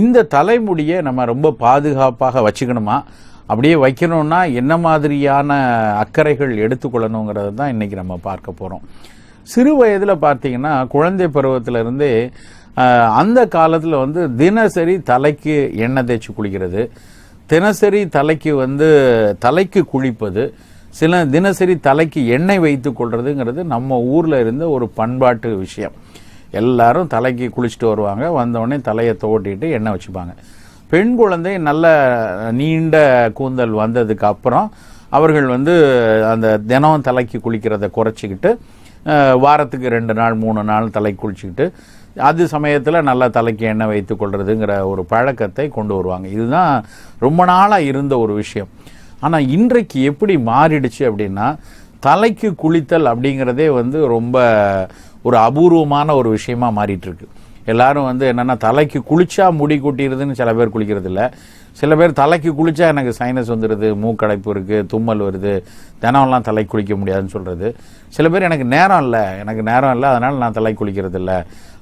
இந்த தலைமுடியை நம்ம ரொம்ப பாதுகாப்பாக வச்சுக்கணுமா? அப்படியே வைக்கணும்னா என்ன மாதிரியான அக்கறைகள் எடுத்துக்கொள்ளணுங்கிறது தான் இன்னைக்கு நம்ம பார்க்க போகிறோம் சிறு வயதில் பார்த்தீங்கன்னா குழந்தை பருவத்திலிருந்தே அந்த காலத்தில் வந்து தினசரி தலைக்கு எண்ணெய் தேய்ச்சி குளிக்கிறது தினசரி தலைக்கு வந்து தலைக்கு குளிப்பது சில தினசரி தலைக்கு எண்ணெய் வைத்து கொள்றதுங்கிறது நம்ம ஊரில் இருந்த ஒரு பண்பாட்டு விஷயம். எல்லாரும் தலைக்கு குளிச்சுட்டு வருவாங்க. வந்தவுடனே தலையை தோட்டிட்டு எண்ணெய் வச்சுப்பாங்க. பெண் குழந்தை நல்ல நீண்ட கூந்தல் வந்ததுக்கு அப்புறம் அவர்கள் வந்து அந்த தினம் தலைக்கு குளிக்கிறத குறைச்சிக்கிட்டு வாரத்துக்கு ரெண்டு நாள் மூணு நாள் தலைக்கு குளிச்சுக்கிட்டு அது சமயத்தில் நல்லா தலைக்கு எண்ணெய் வைத்து கொள்றதுங்கிற ஒரு பழக்கத்தை கொண்டு வருவாங்க. இதுதான் ரொம்ப நாளாக இருந்த ஒரு விஷயம். ஆனால் இன்றைக்கு எப்படி மாறிடுச்சு அப்படின்னா தலைக்கு குளித்தல் அப்படிங்கிறதே வந்து ரொம்ப ஒரு அபூர்வமான ஒரு விஷயமா மாறிட்டு இருக்கு எல்லாரும் வந்து என்னன்னா தலைக்கு குளிச்சா முடி கொட்டிடுதுன்னு சில பேர் குளிக்கிறது இல்லை சில பேர் தலைக்கு குளிச்சா எனக்கு சைனஸ் வந்துடுது மூக்கடைப்பு இருக்கு தும்மல் வருது தினம்லாம் தலை குளிக்க முடியாதுன்னு சொல்றது. சில பேர் எனக்கு நேரம் இல்லை எனக்கு நேரம் இல்லை அதனால நான் தலை குளிக்கிறது இல்லை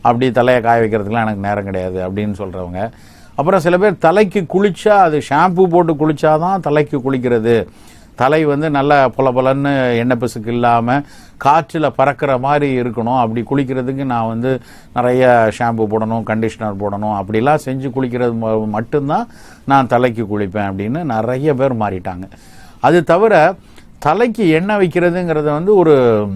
அப்படி தலையை காய வைக்கிறதுக்குலாம் எனக்கு நேரம் கிடையாது அப்படின்னு சொல்றவங்க. அப்புறம் சில பேர் தலைக்கு குளிச்சா அது ஷாம்பு போட்டு குளிச்சாதான் தலைக்கு குளிக்கிறது. தலை வந்து நல்லா பொல பொலன்னு எண்ணெய் பிசுக்கு இல்லாமல் காற்றில் பறக்கிற மாதிரி இருக்கணும். அப்படி குளிக்கிறதுக்கு நான் வந்து நிறைய ஷாம்பு போடணும் கண்டிஷனர் போடணும். அப்படிலாம் செஞ்சு குளிக்கிறது ம- மட்டும்தான் நான் தலைக்கு குளிப்பேன் அப்படின்னு நிறைய பேர் மாறிட்டாங்க. அது தவிர தலைக்கு எண்ணெய் வைக்கிறதுங்கிறத வந்து ஒரு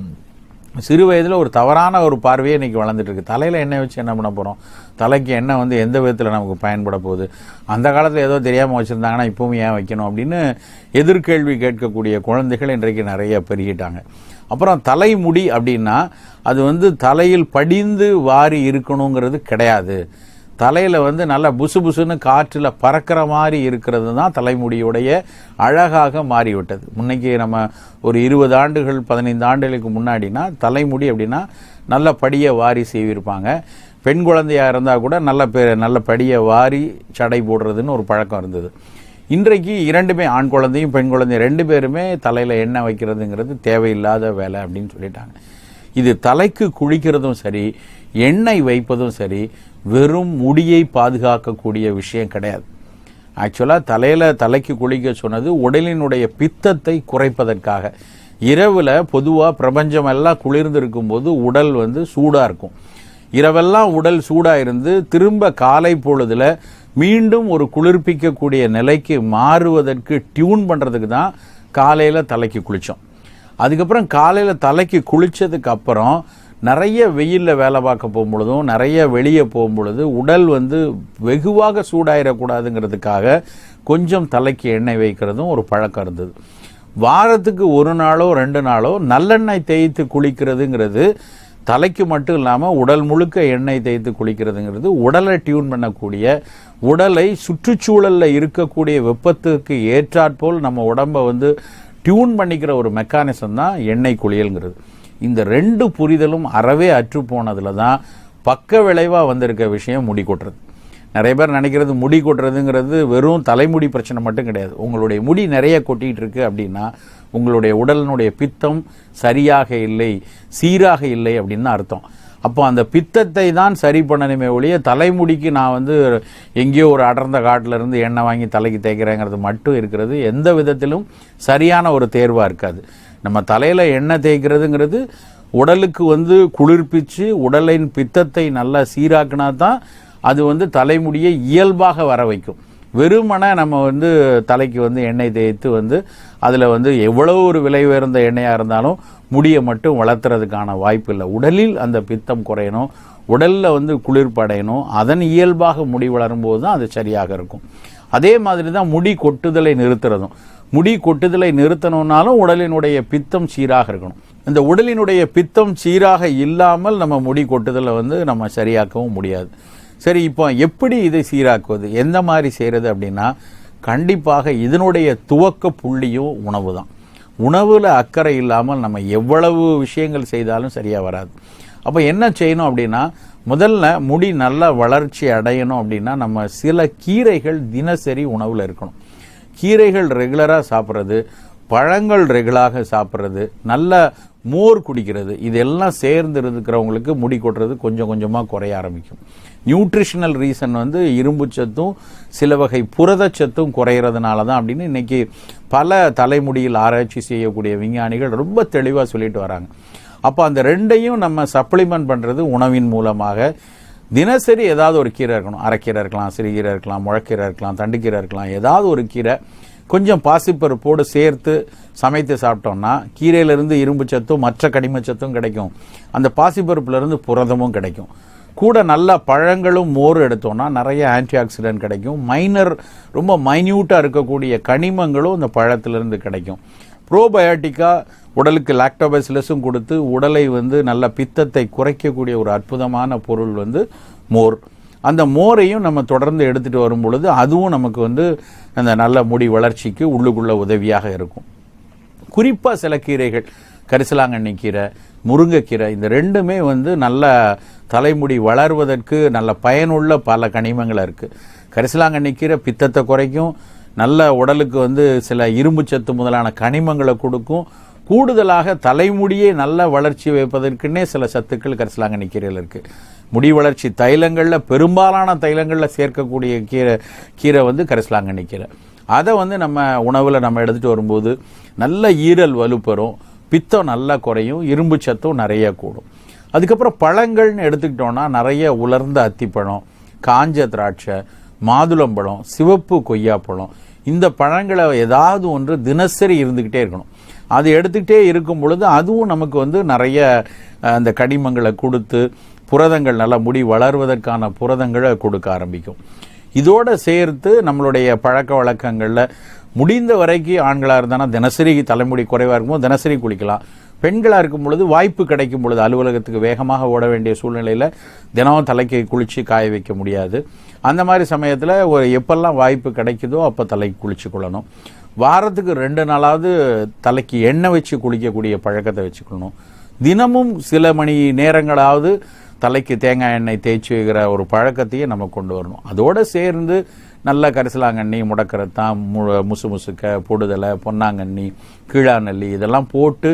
சிறு வயதில் ஒரு தவறான ஒரு பார்வையே இன்றைக்கி வளர்ந்துட்டு இருக்கு. தலையில் எண்ணெய் வச்சு என்ன பண்ண போகிறோம் தலைக்கு எண்ணெய் வந்து எந்த விதத்தில் நமக்கு பயன்பட போகுது? அந்த காலத்தில் ஏதோ தெரியாமல் வச்சுருந்தாங்கன்னா இப்பவும் ஏன் வைக்கணும் அப்படின்னு எதிர்கேள்வி கேட்கக்கூடிய குழந்தைகள் இன்றைக்கு நிறைய பெருகிட்டாங்க. அப்புறம் தலைமுடி அப்படின்னா அது வந்து தலையில் படிந்து வாரி இருக்கணுங்கிறது கிடையாது. தலையில் வந்து நல்லா புசு புசுன்னு காற்றில் பறக்கிற மாதிரி இருக்கிறது தான் தலைமுடியுடைய அழகாக மாறிவிட்டது. முன்னைக்கு நம்ம ஒரு இருபது ஆண்டுகள் பதினைந்து ஆண்டுகளுக்கு முன்னாடினா தலைமுடி அப்படின்னா நல்ல படியை வாரி செய்விருப்பாங்க. பெண் குழந்தையாக இருந்தால் கூட நல்ல பெ நல்ல படியை வாரி சடை போடுறதுன்னு ஒரு பழக்கம் இருந்தது. இன்றைக்கு இரண்டுமே ஆண் குழந்தையும் பெண் குழந்தையும் ரெண்டு பேருமே தலையில் எண்ணெய் வைக்கிறதுங்கிறது தேவையில்லாத வேலை அப்படின்னு சொல்லிட்டாங்க. இது தலைக்கு குளிக்கிறதும் சரி எண்ணெய் வைப்பதும் சரி வெறும் முடியை பாதுகாக்கக்கூடிய விஷயம் கிடையாது. ஆக்சுவலாக தலையில் தலைக்கு குளிக்க சொன்னது உடலினுடைய பித்தத்தை குறைப்பதற்காக. இரவில் பொதுவாக பிரபஞ்சம் எல்லாம் குளிர்ந்து போது உடல் வந்து சூடாக இருக்கும். இரவெல்லாம் உடல் சூடாக இருந்து திரும்ப காலை பொழுதில் மீண்டும் ஒரு குளிர்ப்பிக்கக்கூடிய நிலைக்கு மாறுவதற்கு டியூன் பண்ணுறதுக்கு தான் காலையில் தலைக்கு குளித்தோம் அதுக்கப்புறம் காலையில் தலைக்கு குளித்ததுக்கப்புறம் அப்புறம் நிறைய வெயிலில் வேலை பார்க்க போகும்பொழுதும் நிறைய வெளியே போகும்பொழுது உடல் வந்து வெகுவாக சூடாயிடக்கூடாதுங்கிறதுக்காக கொஞ்சம் தலைக்கு எண்ணெய் வைக்கிறதும் ஒரு பழக்கம் இருந்தது. வாரத்துக்கு ஒரு நாளோ ரெண்டு நாளோ நல்லெண்ணெய் தேய்த்து குளிக்கிறதுங்கிறது தலைக்கு மட்டும் இல்லாமல் உடல் முழுக்க எண்ணெய் தேய்த்து குளிக்கிறதுங்கிறது உடலை டியூன் பண்ணக்கூடிய உடலை சுற்றுச்சூழலில் இருக்கக்கூடிய வெப்பத்துக்கு ஏற்றாற்போல் நம்ம உடம்பை வந்து டியூன் பண்ணிக்கிற ஒரு மெக்கானிசம் தான் எண்ணெய் குளியல்ங்கிறது. இந்த ரெண்டு புரிதலும் அறவே அற்று தான் பக்க விளைவாக வந்திருக்க விஷயம் முடி கொட்டுறது. நிறைய பேர் நினைக்கிறது முடி கொட்டுறதுங்கிறது வெறும் தலைமுடி பிரச்சனை மட்டும் கிடையாது. உங்களுடைய முடி நிறைய கொட்டிகிட்டு இருக்கு அப்படின்னா உங்களுடைய உடலினுடைய பித்தம் சரியாக இல்லை சீராக இல்லை அப்படின்னு தான் அர்த்தம். அப்போ அந்த பித்தத்தை தான் சரி பண்ணணுமே ஒழிய தலைமுடிக்கு நான் வந்து எங்கேயோ ஒரு அடர்ந்த காட்டிலிருந்து எண்ணெய் வாங்கி தலைக்கு தேய்க்கிறேங்கிறது மட்டும் இருக்கிறது எந்த விதத்திலும் சரியான ஒரு தேர்வாக இருக்காது. நம்ம தலையில் எண்ணெய் தேய்க்கிறதுங்கிறது உடலுக்கு வந்து குளிர்ப்பிச்சு உடலின் பித்தத்தை நல்லா சீராக்கினா தான் அது வந்து தலைமுடியை இயல்பாக வர வைக்கும். வெறுமனே நம்ம வந்து தலைக்கு வந்து எண்ணெய் தேய்த்து வந்து அதில் வந்து எவ்வளோ ஒரு விலை உயர்ந்த எண்ணெயாக இருந்தாலும் முடியை மட்டும் வளர்த்துறதுக்கான வாய்ப்பு இல்லை. உடலில் அந்த பித்தம் குறையணும் உடலில் வந்து குளிர்படையணும் அதன் இயல்பாக முடி வளரும்போது தான் அது சரியாக இருக்கும். அதே மாதிரி தான் முடி கொட்டுதலை நிறுத்துறதும். முடி கொட்டுதலை நிறுத்தணும்னாலும் உடலினுடைய பித்தம் சீராக இருக்கணும். இந்த உடலினுடைய பித்தம் சீராக இல்லாமல் நம்ம முடி கொட்டுதலை வந்து நம்ம சரியாக்கவும் முடியாது. சரி இப்போ எப்படி இதை சீராக்குவது? எந்த மாதிரி செய்கிறது அப்படின்னா கண்டிப்பாக இதனுடைய துவக்க புள்ளியும் உணவு தான். உணவில் அக்கறை இல்லாமல் நம்ம எவ்வளவு விஷயங்கள் செய்தாலும் சரியாக வராது. அப்போ என்ன செய்யணும் அப்படின்னா முதல்ல முடி நல்லா வளர்ச்சி அடையணும் அப்படின்னா நம்ம சில கீரைகள் தினசரி உணவில் இருக்கணும். கீரைகள் ரெகுலராக சாப்பிட்றது பழங்கள் ரெகுலராக சாப்பிட்றது நல்ல மோர் குடிக்கிறது இதெல்லாம் சேர்ந்து இருக்கிறவங்களுக்கு முடி கொட்டுறது கொஞ்சம் கொஞ்சமாக குறைய ஆரம்பிக்கும். நியூட்ரிஷனல் ரீசன் வந்து இரும்பு சத்தும் சில வகை புரதச்சத்தும் குறையிறதுனால தான் அப்படின்னு இன்னைக்கு பல தலைமுடியில் ஆராய்ச்சி செய்யக்கூடிய விஞ்ஞானிகள் ரொம்ப தெளிவாக சொல்லிட்டு வராங்க. அப்போ அந்த ரெண்டையும் நம்ம சப்ளிமெண்ட் பண்ணுறது உணவின் மூலமாக தினசரி ஏதாவது ஒரு கீரை இருக்கணும். அரைக்கீரை இருக்கலாம் சிறுகீரை இருக்கலாம் முழக்கீரை இருக்கலாம் தண்டுக்கீரை இருக்கலாம் ஏதாவது ஒரு கீரை கொஞ்சம் பாசிப்பருப்போடு சேர்த்து சமைத்து சாப்பிட்டோம்னா கீரையிலிருந்து இரும்பு சத்தும் மற்ற கனிமச்சத்தும் கிடைக்கும். அந்த பாசிப்பருப்புலேருந்து புரதமும் கிடைக்கும். கூட நல்ல பழங்களும் மோர் எடுத்தோம்னா நிறைய ஆன்டி ஆக்சிடென்ட் கிடைக்கும். மைனர் ரொம்ப மைன்யூட்டாக இருக்கக்கூடிய கனிமங்களும் இந்த பழத்திலிருந்து கிடைக்கும். ப்ரோபயோட்டிக்கா உடலுக்கு லாக்டோபைசிலஸும் கொடுத்து உடலை வந்து நல்ல பித்தத்தை குறைக்கக்கூடிய ஒரு அற்புதமான பொருள் வந்து மோர். அந்த மோரையும் நம்ம தொடர்ந்து எடுத்துகிட்டு வரும் பொழுது அதுவும் நமக்கு வந்து அந்த நல்ல முடி வளர்ச்சிக்கு உள்ளுக்குள்ள உதவியாக இருக்கும். குறிப்பாக சில கீரைகள் கரிசலாங்கண்ணி கீரை முருங்கைக்கீரை இந்த ரெண்டுமே வந்து நல்ல தலைமுடி வளர்வதற்கு நல்ல பயனுள்ள பல கனிமங்கள் இருக்குது கரிசலாங்கண்ணி கீரை பித்தத்தை குறைக்கும் நல்ல உடலுக்கு வந்து சில இரும்பு சத்து முதலான கனிமங்களை கொடுக்கும். கூடுதலாக தலைமுடியை நல்ல வளர்ச்சி வைப்பதற்குன்னே சில சத்துக்கள் கரிசலாங்கண்ணி கீரையில் இருக்குது முடி வளர்ச்சி தைலங்களில் பெரும்பாலான தைலங்களில் சேர்க்கக்கூடிய கீரை கீரை வந்து கரிசலாங்கண்ணி கீரை அதை வந்து நம்ம உணவில் நம்ம எடுத்துகிட்டு வரும்போது நல்ல ஈரல் வலுப்பெறும். பித்தம் நல்லா குறையும் இரும்பு சத்தும் நிறைய கூடும். அதுக்கப்புறம் பழங்கள்னு எடுத்துக்கிட்டோன்னா நிறைய உலர்ந்த அத்திப்பழம் காஞ்ச திராட்சை மாதுளம்பழம் சிவப்பு கொய்யாப்பழம் இந்த பழங்களை ஏதாவது ஒன்று தினசரி இருந்துக்கிட்டே இருக்கணும். அது எடுத்துக்கிட்டே இருக்கும் பொழுது அதுவும் நமக்கு வந்து நிறைய அந்த கனிமங்களை கொடுத்து புரதங்கள் நல்லா முடி வளர்வதற்கான புரதங்களை கொடுக்க ஆரம்பிக்கும். இதோடு சேர்த்து நம்மளுடைய பழக்க வழக்கங்களில் முடிந்த வரைக்கும் ஆண்களாக இருந்தானா தினசரி தலைமுடி குறைவாக இருக்கும்போது தினசரி குளிக்கலாம். பெண்களாக இருக்கும் பொழுது வாய்ப்பு கிடைக்கும் பொழுது அலுவலகத்துக்கு வேகமாக ஓட வேண்டிய சூழ்நிலையில் தினமும் தலைக்கு குளித்து காய வைக்க முடியாது. அந்த மாதிரி சமயத்தில் ஒரு எப்பெல்லாம் வாய்ப்பு கிடைக்குதோ அப்போ தலைக்கு குளிச்சு கொள்ளணும். வாரத்துக்கு ரெண்டு நாளாவது தலைக்கு எண்ணெய் வச்சு குளிக்கக்கூடிய பழக்கத்தை வச்சுக்கணும். தினமும் சில மணி நேரங்களாவது தலைக்கு தேங்காய் எண்ணெய் தேய்ச்சி வைக்கிற ஒரு பழக்கத்தையும் நம்ம கொண்டு வரணும். அதோடு சேர்ந்து நல்ல கரிசலாங்கண்ணி முடக்கரத்தான் மு முசு முசுக்க பொடுதலை பொன்னாங்கண்ணி கீழாநெல்லி இதெல்லாம் போட்டு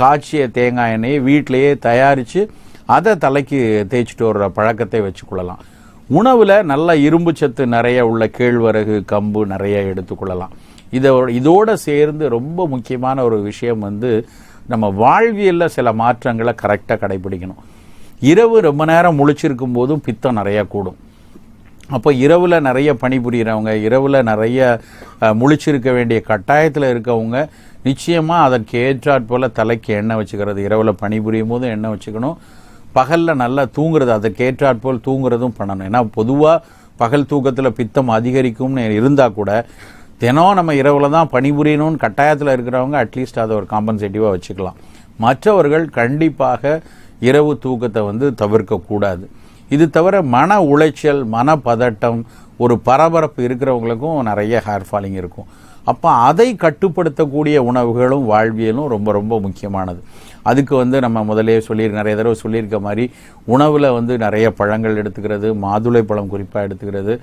காய்ச்சிய தேங்காய் எண்ணெயை வீட்டிலேயே தயாரித்து அதை தலைக்கு தேய்ச்சிட்டு வர்ற பழக்கத்தை வச்சுக்கொள்ளலாம். உணவில் நல்ல இரும்பு சத்து நிறைய உள்ள கேழ்வரகு கம்பு நிறைய எடுத்துக்கொள்ளலாம். இதோட இதோட சேர்ந்து ரொம்ப முக்கியமான ஒரு விஷயம் வந்து நம்ம வாழ்வியலில் சில மாற்றங்களை கரெக்டாக கடைபிடிக்கணும். இரவு ரொம்ப நேரம் முழிச்சிருக்கும் போதும் பித்தம் நிறைய கூடும். அப்போ இரவில் நிறைய பணிபுரிகிறவங்க இரவில் நிறைய முழிச்சிருக்க வேண்டிய கட்டாயத்தில் இருக்கவங்க நிச்சயமாக அதற்கு ஏற்றாற் போல் தலைக்கு எண்ணெய் வச்சுக்கிறது இரவில் பணிபுரியும் போதும் எண்ணெய் வச்சுக்கணும். பகலில் நல்லா தூங்குறது அதற்கு போல் தூங்குறதும் பண்ணணும். ஏன்னா பொதுவாக பகல் தூக்கத்தில் பித்தம் அதிகரிக்கும்னு இருந்தால் கூட தினம் நம்ம இரவில் தான் பணிபுரியணும்னு கட்டாயத்தில் இருக்கிறவங்க அட்லீஸ்ட் அதை ஒரு காம்பன்சேட்டிவாக வச்சுக்கலாம். மற்றவர்கள் கண்டிப்பாக இரவு தூக்கத்தை வந்து தவிர்க்கக்கூடாது. இது தவிர மன உளைச்சல் மன பதட்டம் ஒரு பரபரப்பு இருக்கிறவங்களுக்கும் நிறைய ஹேர் ஃபாலிங் இருக்கும். அப்போ அதை கட்டுப்படுத்தக்கூடிய உணவுகளும் வாழ்வியலும் ரொம்ப ரொம்ப முக்கியமானது. அதுக்கு வந்து நம்ம முதலே சொல்லி நிறைய தடவை சொல்லியிருக்க மாதிரி உணவில் வந்து நிறைய பழங்கள் எடுத்துக்கிறது மாதுளை பழம் குறிப்பாக எடுத்துக்கிறது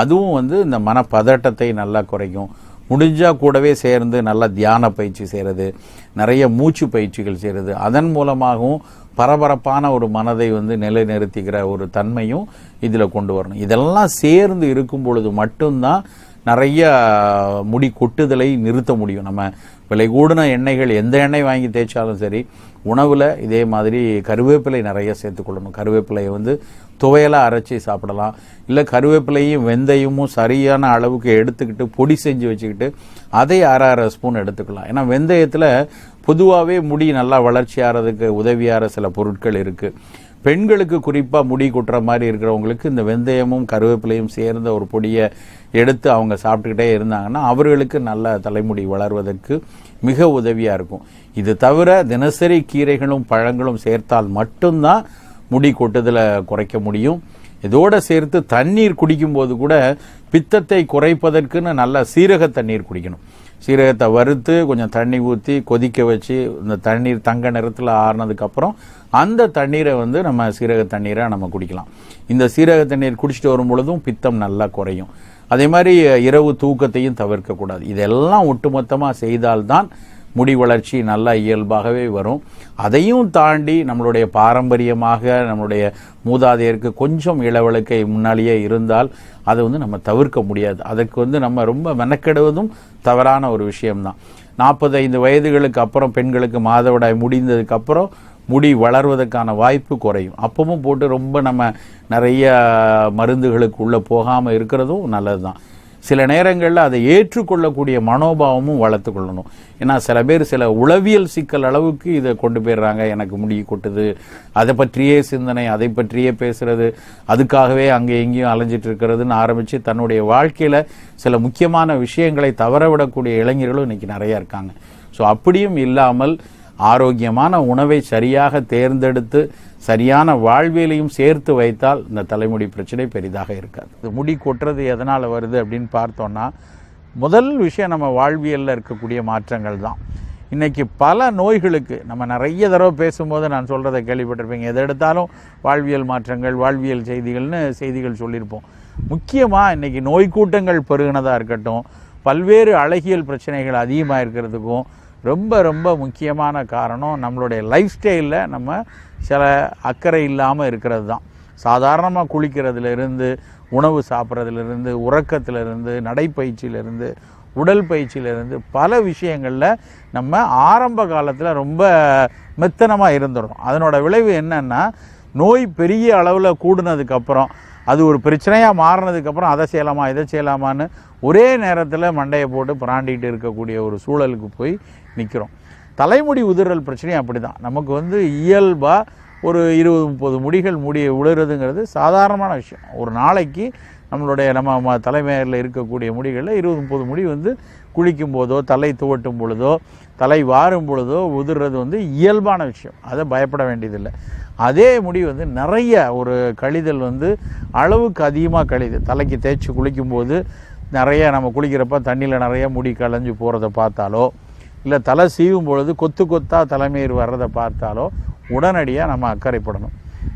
அதுவும் வந்து இந்த மனப்பதட்டத்தை நல்லா குறைக்கும். முடிஞ்சால் கூடவே சேர்ந்து நல்லா தியான பயிற்சி செய்கிறது நிறைய மூச்சு பயிற்சிகள் செய்கிறது அதன் மூலமாகவும் பரபரப்பான ஒரு மனதை வந்து நிலைநிறுத்திக்கிற ஒரு தன்மையும் இதில் கொண்டு வரணும். இதெல்லாம் சேர்ந்து இருக்கும் பொழுது மட்டும்தான் நிறைய முடி கொட்டுதலை நிறுத்த முடியும். நம்ம விலை கூடின எண்ணெய்கள் எந்த எண்ணெய் வாங்கி தேய்ச்சாலும் சரி உணவில் இதே மாதிரி கருவேப்பிலை நிறைய சேர்த்துக்கொள்ளணும். கருவேப்பிலையை வந்து துவையலாக அரைச்சி சாப்பிடலாம். இல்லை கருவேப்பிலையும் வெந்தயமும் சரியான அளவுக்கு எடுத்துக்கிட்டு பொடி செஞ்சு வச்சுக்கிட்டு அதை அரை அரை ஸ்பூன் எடுத்துக்கலாம். ஏன்னா வெந்தயத்தில் பொதுவாகவே முடி நல்லா வளர்ச்சி ஆகிறதுக்கு உதவியாகிற சில பொருட்கள் இருக்குது பெண்களுக்கு குறிப்பாக முடி கொட்டுற மாதிரி இருக்கிறவங்களுக்கு இந்த வெந்தயமும் கருவேப்பிலையும் சேர்ந்த ஒரு பொடியை எடுத்து அவங்க சாப்பிட்டுக்கிட்டே இருந்தாங்கன்னா அவர்களுக்கு நல்ல தலைமுடி வளர்வதற்கு மிக உதவியாக இருக்கும். இது தவிர தினசரி கீரைகளும் பழங்களும் சேர்த்தால் மட்டும்தான் முடி கொட்டுதலை குறைக்க முடியும். இதோட சேர்த்து தண்ணீர் குடிக்கும்போது கூட பித்தத்தை குறைப்பதற்குன்னு நல்லா சீரக தண்ணீர் குடிக்கணும். சீரகத்தை வறுத்து கொஞ்சம் தண்ணி ஊற்றி கொதிக்க வச்சு இந்த தண்ணீர் தங்க நிறத்தில் ஆறுனதுக்கப்புறம் அந்த தண்ணீரை வந்து நம்ம சீரக தண்ணீரை நம்ம குடிக்கலாம். இந்த சீரக தண்ணீர் குடிச்சிட்டு வரும் பொழுதும் பித்தம் நல்லா குறையும். அதே மாதிரி இரவு தூக்கத்தையும் தவிர்க்கக்கூடாது. இதெல்லாம் ஒட்டுமொத்தமாக செய்தால்தான் முடி வளர்ச்சி நல்லா இயல்பாகவே வரும். அதையும் தாண்டி நம்மளுடைய பாரம்பரியமாக நம்மளுடைய மூதாதையருக்கு கொஞ்சம் இளவழுக்கை முன்னாலேயே இருந்தால் அதை வந்து நம்ம தவிர்க்க முடியாது. அதுக்கு வந்து நம்ம ரொம்ப மெனக்கெடுவதும் தவறான ஒரு விஷயம்தான். நாற்பத்தைந்து வயதுகளுக்கு அப்புறம் பெண்களுக்கு மாதவிடாய் முடிந்ததுக்கு அப்புறம் முடி வளர்வதற்கான வாய்ப்பு குறையும். அப்பவும் போட்டு ரொம்ப நம்ம நிறைய மருந்துகளுக்கு உள்ளே போகாமல் இருக்கிறதும் நல்லது தான் சில நேரங்களில் அதை ஏற்றுக்கொள்ளக்கூடிய மனோபாவமும் வளர்த்து கொள்ளணும். ஏன்னா சில பேர் சில உளவியல் சிக்கல் அளவுக்கு இதை கொண்டு போயிடுறாங்க. எனக்கு முடி கொட்டுது அதை பற்றியே சிந்தனை அதை பற்றியே பேசுறது அதுக்காகவே அங்கே எங்கேயும் அலைஞ்சிட்டு இருக்கிறதுன்னு ஆரம்பித்து தன்னுடைய வாழ்க்கையில் சில முக்கியமான விஷயங்களை தவறவிடக்கூடிய இளைஞர்களும் இன்றைக்கி நிறைய இருக்காங்க. ஸோ அப்படியும் இல்லாமல் ஆரோக்கியமான உணவை சரியாக தேர்ந்தெடுத்து சரியான வாழ்வியலையும் சேர்த்து வைத்தால் இந்த தலைமுடி பிரச்சனை பெரிதாக இருக்காது. இது முடி கொட்டுறது எதனால் வருது அப்படின்னு பார்த்தோன்னா முதல் விஷயம் நம்ம வாழ்வியலில் இருக்கக்கூடிய மாற்றங்கள் தான். இன்றைக்கி பல நோய்களுக்கு நம்ம நிறைய தடவை பேசும்போது நான் சொல்கிறத கேள்விப்பட்டிருப்பீங்க. எதை எடுத்தாலும் வாழ்வியல் மாற்றங்கள் வாழ்வியல் செய்திகள்னு செய்திகள் சொல்லியிருப்போம். முக்கியமாக இன்றைக்கி நோய் கூட்டங்கள் பெருகினதாக இருக்கட்டும் பல்வேறு அழகியல் பிரச்சனைகள் அதிகமாக இருக்கிறதுக்கும் ரொம்ப ரொம்ப முக்கியமான காரணம் நம்மளுடைய லைஃப் ஸ்டைலில் நம்ம சில அக்கறை இல்லாமல் இருக்கிறது தான். சாதாரணமாக குளிக்கிறதுலேருந்து உணவு சாப்பிட்றதுலேருந்து உறக்கத்திலிருந்து நடைப்பயிற்சியிலேருந்து உடல் பயிற்சியிலிருந்து பல விஷயங்களில் நம்ம ஆரம்ப காலத்தில் ரொம்ப மெத்தனமாக இருந்துடும் அதனோட விளைவு என்னென்னா நோய் பெரிய அளவில் கூடுனதுக்கப்புறம் அது ஒரு பிரச்சனையாக மாறினதுக்கப்புறம் அதை செய்யலாமா இதை செய்யலாமான்னு ஒரே நேரத்தில் மண்டையை போட்டு பிராண்டிகிட்டு இருக்கக்கூடிய ஒரு சூழலுக்கு போய் நிற்கிறோம் தலைமுடி உதிரல் பிரச்சனையும் அப்படி தான் நமக்கு வந்து இயல்பாக ஒரு இருபது முப்பது முடிகள் முடி உழுறதுங்கிறது சாதாரணமான விஷயம். ஒரு நாளைக்கு நம்மளுடைய நம்ம ம- தலைமையில் இருக்கக்கூடிய முடிகளில் இருபது முப்பது முடி வந்து குளிக்கும் போதோ தலை துவட்டும் பொழுதோ தலை வாரும் பொழுதோ உதிர்றது வந்து இயல்பான விஷயம். அதை பயப்பட வேண்டியதில்லை. அதே முடி வந்து நிறைய ஒரு கழிதல் வந்து அளவுக்கு அதிகமாக கழிது. தலைக்கு தேய்ச்சி குளிக்கும்போது நிறைய நம்ம குளிக்கிறப்ப தண்ணியில் நிறைய முடி கலைஞ்சு போகிறத பார்த்தாலோ இல்லை தலை சீவும் பொழுது கொத்து கொத்தாக தலைமயிர் வர்றதை பார்த்தாலோ உடனடியாக நம்ம அக்கறைப்படணும்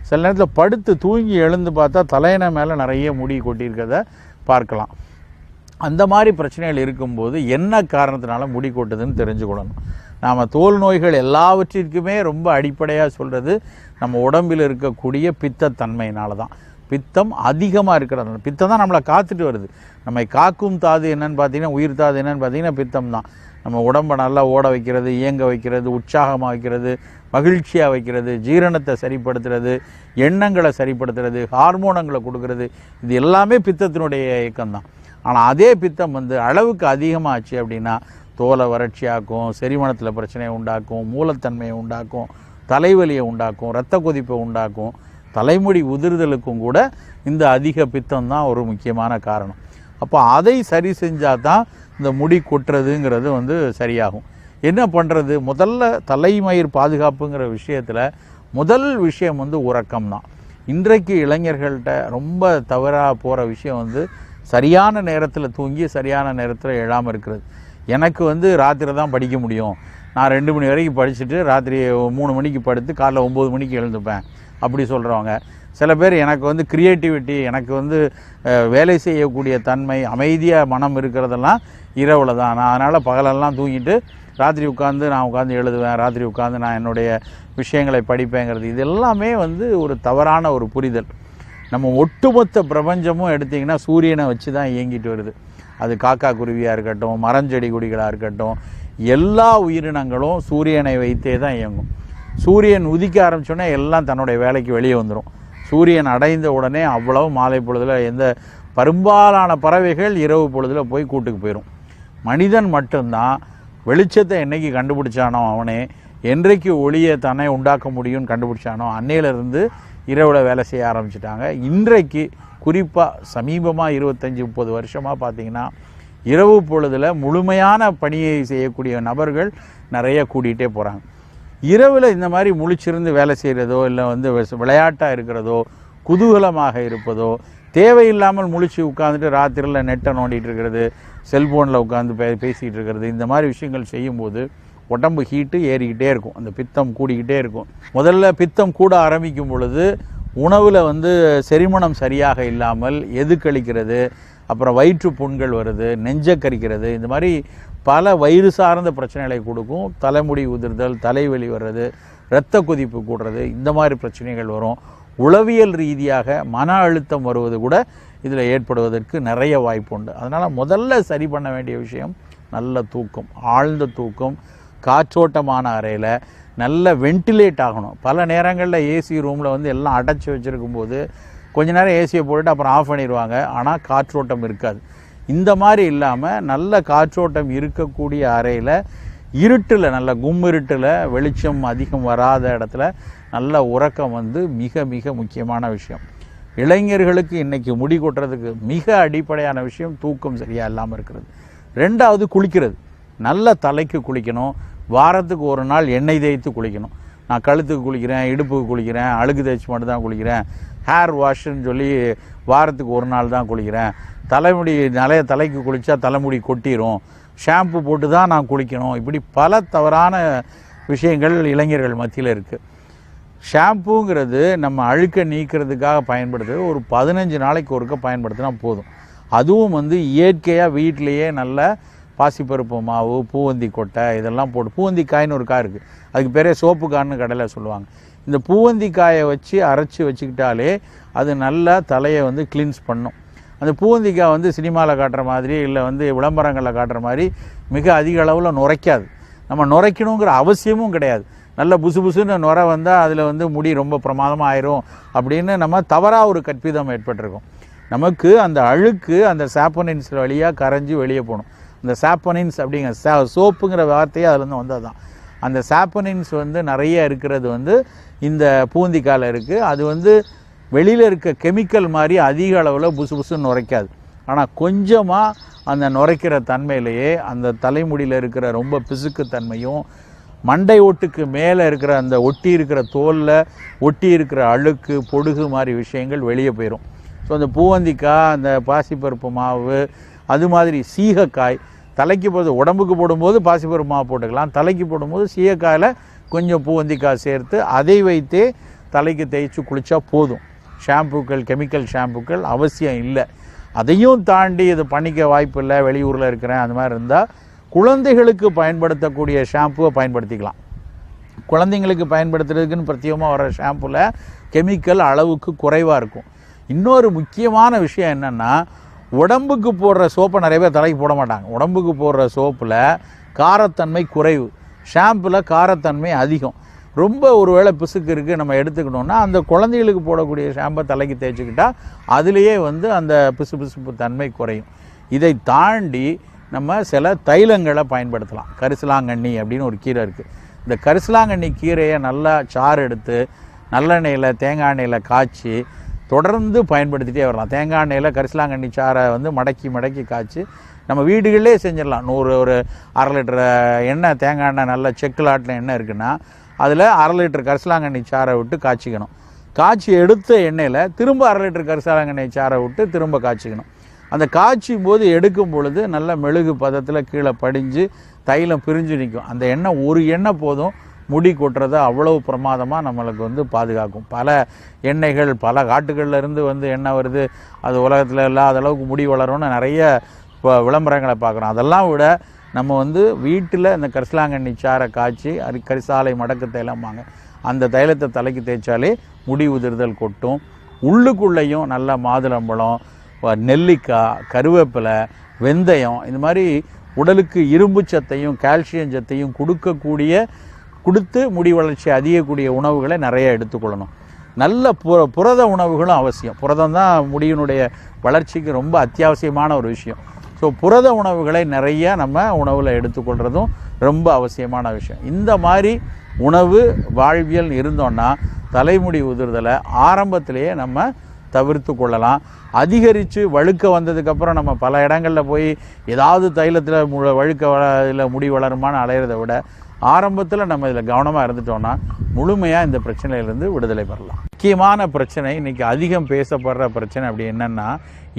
சில நேரத்தில் படுத்து தூங்கி எழுந்து பார்த்தா தலையின மேலே நிறைய முடி கொட்டியிருக்கிறத பார்க்கலாம். அந்த மாதிரி பிரச்சனைகள் இருக்கும்போது என்ன காரணத்தினால முடி கொட்டுதுன்னு தெரிஞ்சுக்கொள்ளணும் நாம் தோல் நோய்கள் எல்லாவற்றிற்குமே ரொம்ப அடிப்படையாக சொல்கிறது நம்ம உடம்பில் இருக்கக்கூடிய பித்தத்தன்மையினால தான். பித்தம் அதிகமாக இருக்கிறதுனால பித்தம் தான் நம்மளை காத்துட்டு வருது. நம்மை காக்கும் தாது என்னன்னு பார்த்தீங்கன்னா உயிர் தாது என்னன்னு பார்த்தீங்கன்னா பித்தம் தான். நம்ம உடம்பை நல்லா ஓட வைக்கிறது இயங்க வைக்கிறது உற்சாகமாக வைக்கிறது மகிழ்ச்சியாக வைக்கிறது ஜீரணத்தை சரிப்படுத்துறது எண்ணங்களை சரிப்படுத்துறது ஹார்மோனங்களை கொடுக்கறது இது எல்லாமே பித்தத்தினுடைய இயக்கம்தான். ஆனால் அதே பித்தம் வந்து அளவுக்கு அதிகமாகச்சு அப்படின்னா தோலை வறட்சியாக்கும் செரிமானத்தில் பிரச்சனையை உண்டாக்கும் மூலத்தன்மையை உண்டாக்கும் தலைவலியை உண்டாக்கும் இரத்த கொதிப்பை உண்டாக்கும் தலைமுடி உதிர்தலுக்கும் கூட இந்த அதிக பித்தம் தான் ஒரு முக்கியமான காரணம். அப்போ அதை சரி செஞ்சால் தான் இந்த முடி கொட்டுறதுங்கிறது வந்து சரியாகும். என்ன பண்ணுறது முதல்ல தலைமயிர் பாதுகாப்புங்கிற விஷயத்தில் முதல் விஷயம் வந்து உறக்கம் தான் இன்றைக்கு இளைஞர்கள்ட்ட ரொம்ப தவறாக போகிற விஷயம் வந்து சரியான நேரத்தில் தூங்கி சரியான நேரத்தில் எழாமல் இருக்கிறது. எனக்கு வந்து ராத்திரி தான் படிக்க முடியும். நான் ரெண்டு மணி வரைக்கும் படிச்சுட்டு ராத்திரி மூணு மணிக்கு படுத்து காலைல ஒம்பது மணிக்கு எழுந்துப்பேன். அப்படி சொல்கிறவங்க சில பேர் எனக்கு வந்து கிரியேட்டிவிட்டி எனக்கு வந்து வேலை செய்யக்கூடிய தன்மை அமைதியாக மனம் இருக்கிறதெல்லாம் இரவில் தான். நான் அதனால் பகலெல்லாம் தூங்கிட்டு ராத்திரி உட்காந்து நான் உட்காந்து எழுதுவேன் ராத்திரி உட்காந்து நான் என்னுடைய விஷயங்களை படிப்பேங்கிறது. இது எல்லாமே வந்து ஒரு தவறான ஒரு புரிதல். நம்ம ஒட்டுமொத்த பிரபஞ்சமும் எடுத்திங்கன்னா சூரியனை வச்சு தான் இயங்கிட்டு வருது. அது காக்கா குருவியாக இருக்கட்டும் மரஞ்செடி கொடிகளாக இருக்கட்டும் எல்லா உயிரினங்களும் சூரியனை வைத்தே தான் இயங்கும். சூரியன் உதிக்க ஆரம்பிச்சோடனே எல்லாம் தன்னுடைய வேலைக்கு வெளியே வந்துடும் சூரியன் அடைந்த உடனே அவ்வளவு மாலை பொழுதில் எந்த பெரும்பாலான பறவைகள் இரவு பொழுதில் போய் கூட்டுக்கு போயிடும் மனிதன் மட்டும்தான் வெளிச்சத்தை என்னைக்கு கண்டுபிடிச்சானோ அவனே என்றைக்கு ஒளியை தன்னை உண்டாக்க முடியும்னு கண்டுபிடிச்சானோ அன்னையிலிருந்து இரவில் வேலை செய்ய ஆரம்பிச்சிட்டாங்க. இன்றைக்கு குறிப்பாக சமீபமாக இருபத்தஞ்சி முப்பது வருஷமாக பார்த்தீங்கன்னா இரவு பொழுதில் முழுமையான பணியை செய்யக்கூடிய நபர்கள் நிறைய கூட்டிகிட்டே போகிறாங்க இரவில் இந்த மாதிரி முழிச்சிருந்து வேலை செய்கிறதோ இல்லை வந்து விளையாட்டாக இருக்கிறதோ குதூகலமாக இருப்பதோ தேவையில்லாமல் முழிச்சு உட்காந்துட்டு ராத்திரியில் நெட்டை நோண்டிகிட்டு இருக்கிறது செல்ஃபோனில் உட்காந்து பே பேசிகிட்டு இருக்கிறது இந்த மாதிரி விஷயங்கள் செய்யும்போது உடம்பு ஹீட்டு ஏறிக்கிட்டே இருக்கும். அந்த பித்தம் கூடிக்கிட்டே இருக்கும். முதல்ல பித்தம் கூட ஆரம்பிக்கும் பொழுது உணவில் வந்து செரிமணம் சரியாக இல்லாமல் எது கழிக்கிறது அப்புறம் வயிற்று புண்கள் வருது நெஞ்ச கரிக்கிறது இந்த மாதிரி பல வயிறு சார்ந்த பிரச்சனைகளை கொடுக்கும். தலைமுடி உதிர்தல் தலைவலி வர்றது இரத்த கொதிப்பு கூடுறது இந்த மாதிரி பிரச்சனைகள் வரும். உளவியல் ரீதியாக மன அழுத்தம் வருவது கூட இதில் ஏற்படுவதற்கு நிறைய வாய்ப்பு உண்டு. அதனால் முதல்ல சரி பண்ண வேண்டிய விஷயம் நல்ல தூக்கம் ஆழ்ந்த தூக்கம் காற்றோட்டமான அறையில் நல்ல வென்டிலேட் ஆகணும். பல நேரங்களில் ஏசி ரூமில் வந்து எல்லாம் அடைச்சி வச்சுருக்கும் போது கொஞ்ச நேரம் ஏசியை போட்டுட்டு அப்புறம் ஆஃப் பண்ணிடுவாங்க. ஆனால் காற்றோட்டம் இருக்காது. இந்த மாதிரி இல்லாமல் நல்ல காற்றோட்டம் இருக்கக்கூடிய அறையில் இருட்டில் நல்ல கும்மிருட்டில் வெளிச்சம் அதிகம் வராத இடத்துல நல்ல உறக்கம் வந்து மிக மிக முக்கியமான விஷயம். இளைஞர்களுக்கு இன்றைக்கி முடி கொட்டுறதுக்கு மிக அடிப்படையான விஷயம் தூக்கம் சரியாக இல்லாமல் இருக்கிறது. ரெண்டாவது குளிக்கிறது. நல்ல தலைக்கு குளிக்கணும். வாரத்துக்கு ஒரு நாள் எண்ணெய் தேய்த்து குளிக்கணும். நான் கழுத்துக்கு குளிக்கிறேன் இடுப்புக்கு குளிக்கிறேன் அழுக்கு தேய்ச்சி மட்டும் தான் குளிக்கிறேன் ஹேர் வாஷ்ன்னு சொல்லி வாரத்துக்கு ஒரு நாள் தான் குளிக்கிறேன். தலைமுடி நிறைய தலைக்கு குளித்தா தலைமுடி கொட்டிடும் ஷாம்பு போட்டு தான் நான் குளிக்கணும். இப்படி பல தவறான விஷயங்கள் இளைஞர்கள் மத்தியில் இருக்குது ஷாம்புங்கிறது நம்ம அழுக்க நீக்கிறதுக்காக பயன்படுத்துறது ஒரு பதினஞ்சு நாளைக்கு ஒருக்க பயன்படுத்தினா போதும். அதுவும் வந்து இயற்கையாக வீட்டிலையே நல்ல பாசிப்பருப்பு மாவு பூவந்தி கொட்டை இதெல்லாம் போட்டு பூவந்தி காயின்னு ஒரு காய் இருக்குது அதுக்கு பேரே சோப்பு காய்னு கடையில் சொல்லுவாங்க. இந்த பூவந்தி காயை வச்சு அரைச்சி வச்சுக்கிட்டாலே அது நல்லா தலையை வந்து க்ளீன்ஸ் பண்ணும். அந்த பூவந்திக்காய் வந்து சினிமாவில் காட்டுற மாதிரி இல்லை வந்து விளம்பரங்களில் காட்டுற மாதிரி மிக அதிக அளவில் நுரைக்காது. நம்ம நுரைக்கணுங்கிற அவசியமும் கிடையாது. நல்ல புசு புசுன்னு நுரை வந்தால் அதில் வந்து முடி ரொம்ப பிரமாதமாக ஆயிரும் அப்படின்னு நம்ம தவறாக ஒரு கற்பிதம் ஏற்பட்டிருக்கோம். நமக்கு அந்த அழுக்கு அந்த சாப்பனின்ஸ் வழியாக கரைஞ்சி வெளியே போகணும். அந்த சாப்பனின்ஸ் அப்படிங்கிற சா சோப்புங்கிற வார்த்தையே அதுலேருந்து வந்தது தான் அந்த சாப்பனின்ஸ் வந்து நிறைய இருக்கிறது வந்து இந்த பூந்திக்காயில் இருக்குது அது வந்து வெளியில் இருக்க கெமிக்கல் மாதிரி அதிக அளவில் புசு புசுன்னு நுரைக்காது. ஆனால் கொஞ்சமாக அந்த நுரைக்கிற தன்மையிலேயே அந்த தலைமுடியில் இருக்கிற ரொம்ப பிசுக்கு தன்மையும் மண்டை ஓட்டுக்கு மேலே இருக்கிற அந்த ஒட்டி இருக்கிற தோலில் ஒட்டி இருக்கிற அழுக்கு பொடுகு மாதிரி விஷயங்கள் வெளியே போயிடும் ஸோ அந்த பூவந்திக்காய் அந்த பாசிப்பருப்பு மாவு அது மாதிரி சீகக்காய் தலைக்கு போது உடம்புக்கு போடும்போது பாசிப்பருப்பு மாவு போட்டுக்கலாம். தலைக்கு போடும்போது சீகக்காயில் கொஞ்சம் பூவந்திக்காய் சேர்த்து அதை வைத்தே தலைக்கு தேய்ச்சி குளித்தா போதும். ஷாம்புக்கள் கெமிக்கல் ஷாம்புக்கள் அவசியம் இல்லை. அதையும் தாண்டி இது பண்ணிக்க வாய்ப்பு இல்லை. வெளியூரில் இருக்கிறேன். அந்த மாதிரி இருந்தால் குழந்தைகளுக்கு பயன்படுத்தக்கூடிய ஷாம்புவை பயன்படுத்திக்கலாம். குழந்தைங்களுக்கு பயன்படுத்துறதுக்குன்னு பிரத்யேகமாக வர ஷாம்புவில் கெமிக்கல் அளவுக்கு குறைவாக இருக்கும். இன்னொரு முக்கியமான விஷயம் என்னென்னா உடம்புக்கு போடுற சோப்பை நிறைய பேர் தலைக்கு போட மாட்டாங்க. உடம்புக்கு போடுற சோப்பில் காரத்தன்மை குறைவு. ஷாம்பில் காரத்தன்மை அதிகம். ரொம்ப ஒருவேளை பிசுக்கு இருக்குது நம்ம எடுத்துக்கணும்னா அந்த குழந்தைகளுக்கு போடக்கூடிய ஷாம்பை தலைக்கு தேய்ச்சிக்கிட்டால் அதுலேயே வந்து அந்த பிசு பிசுப்பு தன்மை குறையும். இதை தாண்டி நம்ம சில தைலங்களை பயன்படுத்தலாம். கரிசலாங்கண்ணி அப்படின்னு ஒரு கீரை இருக்குது இந்த கரிசலாங்கண்ணி கீரையை நல்லா சாறு எடுத்து நல்லெண்ணெயில் தேங்காய் எண்ணெயில் காய்ச்சி தொடர்ந்து பயன்படுத்திட்டே வரலாம். தேங்காய் எண்ணெயில் கரிசலாங்கண்ணி சாறை வந்து மடக்கி மடக்கி காய்ச்சி நம்ம வீடுகளிலே செஞ்சிடலாம். நூறு ஒரு அரை லிட்டர் எண்ணெய் தேங்காய் எண்ணெய் நல்ல செக்கில் ஆட்டின எண்ணெய் இருக்குன்னா அதில் அரை லிட்டர் கரிசலாங்கண்ணி சாரை விட்டு காய்ச்சிக்கணும். காய்ச்சி எடுத்த எண்ணெயில் திரும்ப அரை லிட்டர் கரிசலாங்கண்ணி சாரை விட்டு திரும்ப காய்ச்சிக்கணும். அந்த காய்ச்சும் போது எடுக்கும் பொழுது நல்ல மெழுகு பதத்தில் கீழே படிஞ்சு தைலம் பிரிஞ்சு நிற்கும் அந்த எண்ணெய் ஒரு எண்ணெய் போதும். முடி கொட்டுறதை அவ்வளவு பிரமாதமாக நம்மளுக்கு வந்து பாதுகாக்கும். பல எண்ணெய்கள் பல காட்டுகள்லேருந்து வந்து எண்ணெய் வருது. அது உலகத்தில் இல்லாத அளவுக்கு முடி வளரும்னு நிறைய இப்போ விளம்பரங்களை பார்க்குறோம். அதெல்லாம் விட நம்ம வந்து வீட்டில் இந்த கரிசலாங்கண்ணி சாரை காய்ச்சி அரி கரிசாலை மடக்கு தைலம்பாங்க அந்த தைலத்தை தலைக்கு தேய்ச்சாலே முடி உதிர்தல் கொட்டும். உள்ளுக்குள்ளேயும் நல்ல மாதுளம்பழம் நெல்லிக்காய் கருவேப்பிலை வெந்தயம் இந்த மாதிரி உடலுக்கு இரும்பு சத்தையும் கால்சியம் சத்தையும் கொடுக்கக்கூடிய கொடுத்து முடி வளர்ச்சி அதிகக்கூடிய உணவுகளை நிறைய எடுத்துக்கொள்ளணும். நல்ல புர புரத உணவுகளும் அவசியம். புரதம் தான் முடியினுடைய வளர்ச்சிக்கு ரொம்ப அத்தியாவசியமான ஒரு விஷயம். ஸோ புரத உணவுகளை நிறைய நம்ம உணவில் எடுத்துக்கொள்கிறதும் ரொம்ப அவசியமான விஷயம். இந்த மாதிரி உணவு வாழ்வியல் இருந்தோன்னா தலைமுடி உதிர்தலை ஆரம்பத்திலேயே நம்ம தவிர்த்து கொள்ளலாம். அதிகரித்து வழுக்க வந்ததுக்கப்புறம் நம்ம பல இடங்களில் போய் ஏதாவது தைலத்தில் மு வழுக்க இதில் முடி வளருமான்னு அலையிறத விட ஆரம்பத்தில் நம்ம இதில் கவனமாக இருந்துட்டோம்னா முழுமையாக இந்த பிரச்சனையிலேருந்து விடுதலை பெறலாம். முக்கியமான பிரச்சனை இன்றைக்கி அதிகம் பேசப்படுற பிரச்சனை அப்படி என்னென்னா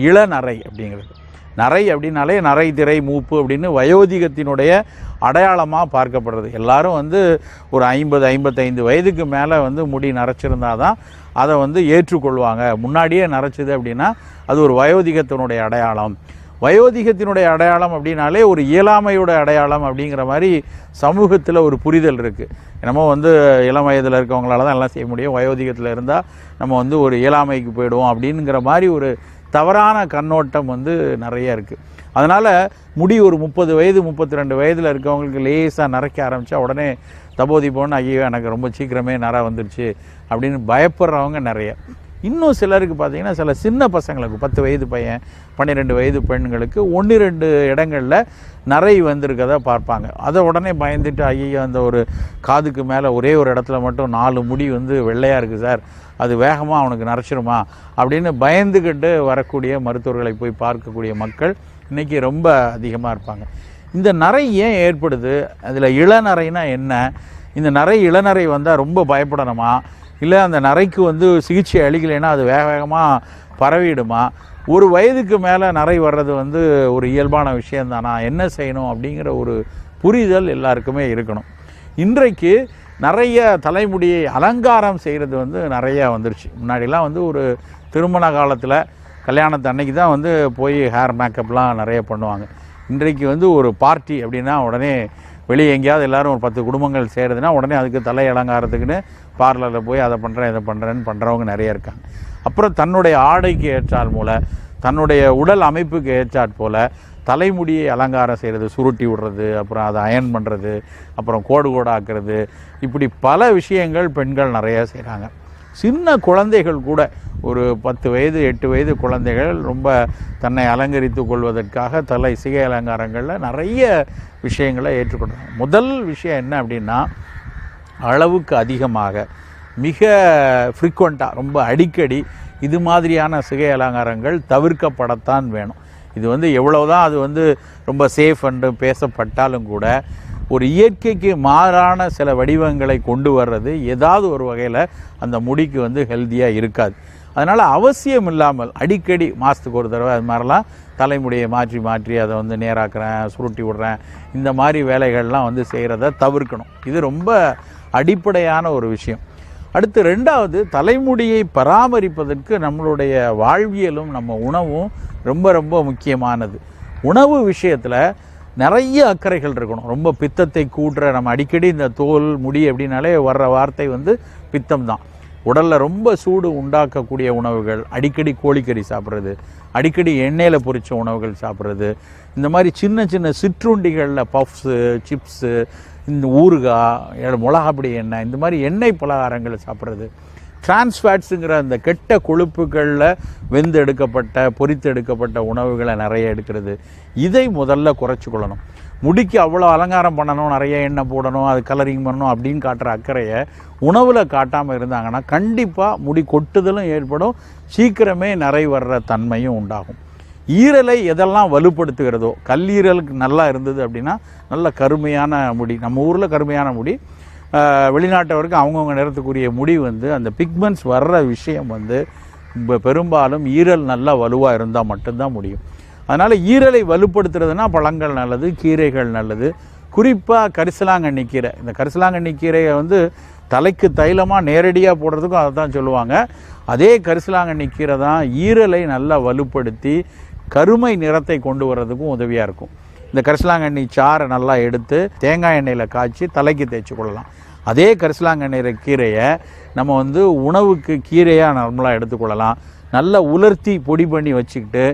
இளநரை அப்படிங்கிறது. நரை அப்படின்னாலே நரை திரை மூப்பு அப்படின்னு வயோதிகத்தினுடைய அடையாளமாக பார்க்கப்படுறது. எல்லாரும் வந்து ஒரு ஐம்பது ஐம்பத்தைந்து வயதுக்கு மேலே வந்து முடி நரைச்சிருந்தா தான் அதை வந்து ஏற்றுக்கொள்வாங்க. முன்னாடியே நரைச்சிது அப்படின்னா அது ஒரு வயோதிகத்தினுடைய அடையாளம். வயோதிகத்தினுடைய அடையாளம் அப்படின்னாலே ஒரு இயலாமையோட அடையாளம் அப்படிங்கிற மாதிரி சமூகத்தில் ஒரு புரிதல் இருக்குது என்னமோ வந்து இளம் வயதில் இருக்கவங்களால தான் எல்லாம் செய்ய முடியும். வயோதிகத்தில் இருந்தால் நம்ம வந்து ஒரு இயலாமைக்கு போயிடுவோம் அப்படிங்கிற மாதிரி ஒரு தவறான கண்ணோட்டம் வந்து நிறைய இருக்குது அதனால் முடி ஒரு முப்பது வயது முப்பத்தி ரெண்டு வயதில் இருக்கவங்களுக்கு லேசாக நரைக்க ஆரம்பித்தா உடனே தபோதி போன்னு ஐயோ எனக்கு ரொம்ப சீக்கிரமே நரை வந்துருச்சு அப்படின்னு பயப்படுறவங்க நிறைய. இன்னும் சிலருக்கு பார்த்தீங்கன்னா சில சின்ன பசங்களுக்கு பத்து வயது பையன் பன்னிரெண்டு வயது பெண்களுக்கு ஒன்று ரெண்டு இடங்களில் நரை வந்திருக்கிறத பார்ப்பாங்க. அதை உடனே பயந்துட்டு ஐயோ அந்த ஒரு காதுக்கு மேலே ஒரே ஒரு இடத்துல மட்டும் நாலு முடி வந்து வெள்ளையாக இருக்குது சார். அது வேகமாக அவனுக்கு நரைச்சிருமா? அப்படின்னு பயந்துக்கிட்டு வரக்கூடிய மருத்துவர்களை போய் பார்க்கக்கூடிய மக்கள் இன்றைக்கி ரொம்ப அதிகமாக இருப்பாங்க. இந்த நரை ஏன் ஏற்படுது? அதில் இளநரைனா என்ன? இந்த நரை இளநரை வந்தால் ரொம்ப பயப்படணுமா? இல்லை அந்த நரைக்கு வந்து சிகிச்சை அளிக்கலைன்னா அது வேக வேகமாக பரவிடுமா? ஒரு வயதுக்கு மேலே நிறை வர்றது வந்து ஒரு இயல்பான விஷயம்தானா? என்ன செய்யணும்? அப்படிங்கிற ஒரு புரிதல் எல்லாருக்குமே இருக்கணும். இன்றைக்கு நிறைய தலைமுடியை அலங்காரம் செய்கிறது வந்து நிறையா வந்துருச்சு. முன்னாடிலாம் வந்து ஒரு திருமண காலத்தில் கல்யாணத்து அன்னைக்கு தான் வந்து போய் ஹேர் மேக்கப்லாம் நிறைய பண்ணுவாங்க. இன்றைக்கு வந்து ஒரு பார்ட்டி அப்படின்னா உடனே வெளியே எங்கேயாவது எல்லோரும் ஒரு பத்து குடும்பங்கள் சேருதுன்னா உடனே அதுக்கு தலை அலங்காரத்துக்குன்னு பார்லரில் போய் அதை பண்ணுறேன் இதை பண்ணுறேன்னு பண்ணுறவங்க நிறைய இருக்காங்க. அப்புறம் தன்னுடைய ஆடைக்கு ஏற்றால் போல தன்னுடைய உடல் அமைப்புக்கு ஏற்றாற் போல தலைமுடியை அலங்காரம் செய்கிறது சுருட்டி விடுறது அப்புறம் அதை அயன் பண்ணுறது அப்புறம் கோடு கோடாக்குறது இப்படி பல விஷயங்கள் பெண்கள் நிறைய செய்கிறாங்க சின்ன குழந்தைகள் கூட ஒரு பத்து வயது எட்டு வயது குழந்தைகள் ரொம்ப தன்னை அலங்கரித்து கொள்வதற்காக தலை சிகை அலங்காரங்களில் நிறைய விஷயங்களை ஏற்றுக்கொள்கிறாங்க முதல் விஷயம் என்ன அப்படின்னா அளவுக்கு அதிகமாக மிக ஃப்ரீக்வெண்ட்டாக ரொம்ப அடிக்கடி இது மாதிரியான சிகை அலங்காரங்கள் தவிர்க்கப்படத்தான் வேணும். இது வந்து எவ்வளோதான் அது வந்து ரொம்ப சேஃப் என்று பேசப்பட்டாலும் கூட ஒரு இயற்கைக்கு மாறான சில வடிவங்களை கொண்டு வர்றது ஏதாவது ஒரு வகையில் அந்த முடிக்கு வந்து ஹெல்த்தியாக இருக்காது. அதனால் அவசியம் இல்லாமல் அடிக்கடி மாதத்துக்கு ஒரு தடவை அது மாதிரிலாம் தலைமுடியை மாற்றி மாற்றி அதை வந்து நேராக்குறேன் சுருட்டி விடுறேன். இந்த மாதிரி வேலைகள்லாம் வந்து செய்கிறத தவிர்க்கணும். இது ரொம்ப அடிப்படையான ஒரு விஷயம். அடுத்து ரெண்டாவது தலைமுடியை பராமரிப்பதற்கு நம்மளுடைய வாழ்வியலும் நம்ம உணவும் ரொம்ப ரொம்ப முக்கியமானது. உணவு விஷயத்தில் நிறைய அக்கறைகள் இருக்கணும். ரொம்ப பித்தத்தை கூட்டுற நம்ம அடிக்கடி இந்த தோல் முடி அப்படின்னாலே வர்ற வார்த்தை வந்து பித்தம் தான் உடலில் ரொம்ப சூடு உண்டாக்கக்கூடிய உணவுகள் அடிக்கடி கோழிக்கறி சாப்பிட்றது அடிக்கடி எண்ணெயில் பொரிச்ச உணவுகள் சாப்பிட்றது இந்த மாதிரி சின்ன சின்ன சிற்றுண்டிகளில் பஃப்ஸு சிப்ஸு இந்த ஊறுகாய் மிளகாப்பொடி எண்ணெய் இந்த மாதிரி எண்ணெய் பலகாரங்களை சாப்பிட்றது. டிரான்ஸ்ஃபேட்ஸுங்கிற அந்த கெட்ட கொழுப்புகளில் வெந்து எடுக்கப்பட்ட பொரித்து எடுக்கப்பட்ட உணவுகளை நிறைய எடுக்கிறது. இதை முதல்ல குறைச்சிக்கொள்ளணும். முடிக்கு அவ்வளோ அலங்காரம் பண்ணணும் நிறைய எண்ணெய் போடணும் அது கலரிங் பண்ணணும் அப்படின்னு காட்டுற அக்கறையை உணவில் காட்டாமல் இருந்தாங்கன்னா கண்டிப்பாக முடி கொட்டுதலும் ஏற்படும். சீக்கிரமே நிறை வர்ற தன்மையும் உண்டாகும். ஈரலை எதெல்லாம் வலுப்படுத்துகிறதோ கல்லீரலுக்கு நல்லா இருந்தது அப்படின்னா நல்ல கருமையான முடி. நம்ம ஊரில் கருமையான முடி. வெளிநாட்டவருக்கு அவங்கவுங்க நிறத்துக்குரிய முடி வந்து அந்த பிக்மெண்ட்ஸ் வர்ற விஷயம் வந்து பெ- பெரும்பாலும் ஈரல் நல்லா வலுவாக இருந்தால் மட்டும்தான் முடியும். அதனால் ஈரலை வலுப்படுத்துறதுனா பழங்கள் நல்லது கீரைகள் நல்லது. குறிப்பாக கரிசலாங்கண்ணி கீரை. இந்த கரிசலாங்கண்ணி கீரையை வந்து தலைக்கு தைலமாக நேரடியாக போடுறதுக்கும் அதை தான் சொல்லுவாங்க. அதே கரிசலாங்கண்ணி கீரை தான் ஈரலை நல்லா வலுப்படுத்தி கருமை நிறத்தை கொண்டு வர்றதுக்கும் உதவியாக இருக்கும். இந்த கரிசலாங்கண்ணி சாறை நல்லா எடுத்து தேங்காய் எண்ணெயில் காய்ச்சி தலைக்கு தேய்ச்சி கொள்ளலாம். அதே கரிசலாங்கண்ணி கீரையை நம்ம வந்து உணவுக்கு கீரையாக நார்மலாக எடுத்துக்கொள்ளலாம் நல்லா உலர்த்தி பொடி பண்ணி வச்சுக்கிட்டு